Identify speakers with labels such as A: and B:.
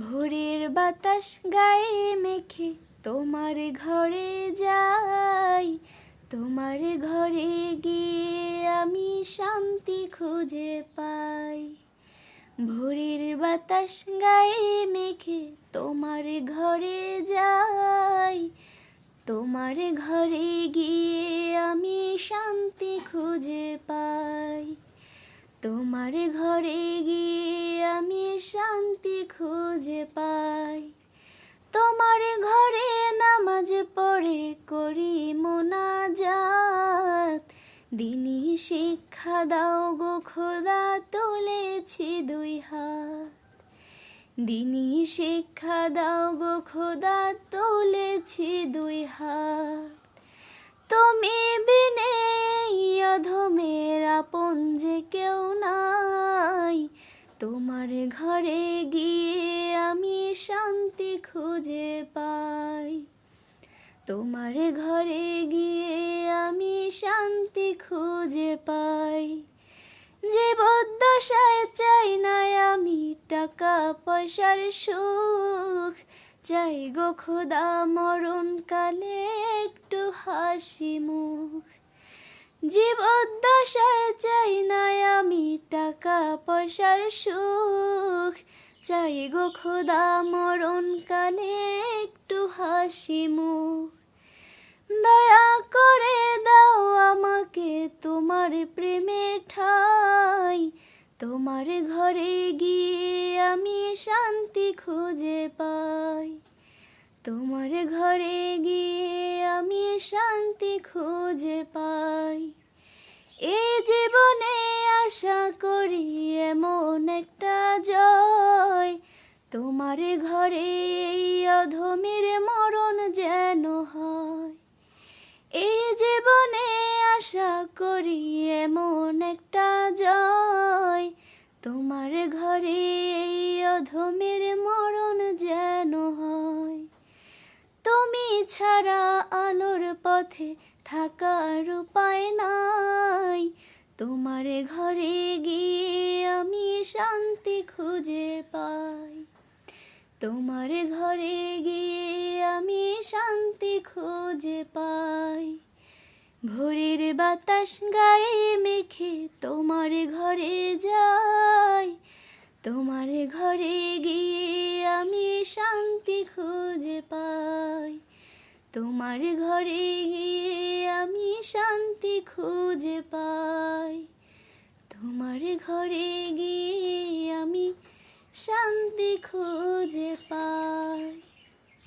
A: ভোরের বাতাস গায়ে মেখে তোমার ঘরে যাই। তোমার ঘরে গিয়ে আমি শান্তি খুঁজে পাই। ভোরের বাতাস গায়ে মেখে তোমার ঘরে যাই। তোমার ঘরে গিয়ে আমি শান্তি খুঁজে পাই। তোমার ঘরে গিয়ে আমি শান্তি খুঁজে পাই। তোমার ঘরে নামাজ পড়ে করি মোনাজাত। দিনই শিক্ষা দাও গো খোদা, তুলেছি দুই হাত। দিনই শিক্ষা দাও গো খোদা, তুলেছি দুই হাত। তোমার ঘরে গিয়ে আমি শান্তি খুঁজে পাই। তোমার ঘরে গিয়ে আমি শান্তি খুঁজে পাই। যে বদ্দশায় চাই না আমি টাকা, পয়সার সুখ। চাই গো খোদা, মরণ কালে একটু হাসি মুখ। জীবদ্দশায় চাই না পয়সার সুখ, চাই গো খোদা মরণ কালে একটু হাসি মুখ। দয়া করে দাও আমাকে তোমার প্রেমে ঠাই, তোমার ঘরে গিয়ে আমি শান্তি খুঁজে পাই। তোমার ঘরে গিয়ে আমি শান্তি খুঁজে পাই। তোমার ঘরে এই অধমের মরণ যেন হয়। এই জীবনে আশা করি এমন একটা জয়। তোমার ঘরে এই অধমের মরণ যেন হয়। তুমি ছাড়া আলোর পথে থাকার উপায় নাই। তোমার ঘরে গিয়ে আমি শান্তি খুঁজে পাই। তোমার ঘরে গিয়ে আমি শান্তি খুঁজে পাই। ভোরের বাতাস গায়ে মেখে তোমার ঘরে যাই। তোমার ঘরে গিয়ে আমি শান্তি খুঁজে পাই। তোমার ঘরে গিয়ে আমি শান্তি খুঁজে পাই। তোমার ঘরে গিয়ে শান্তি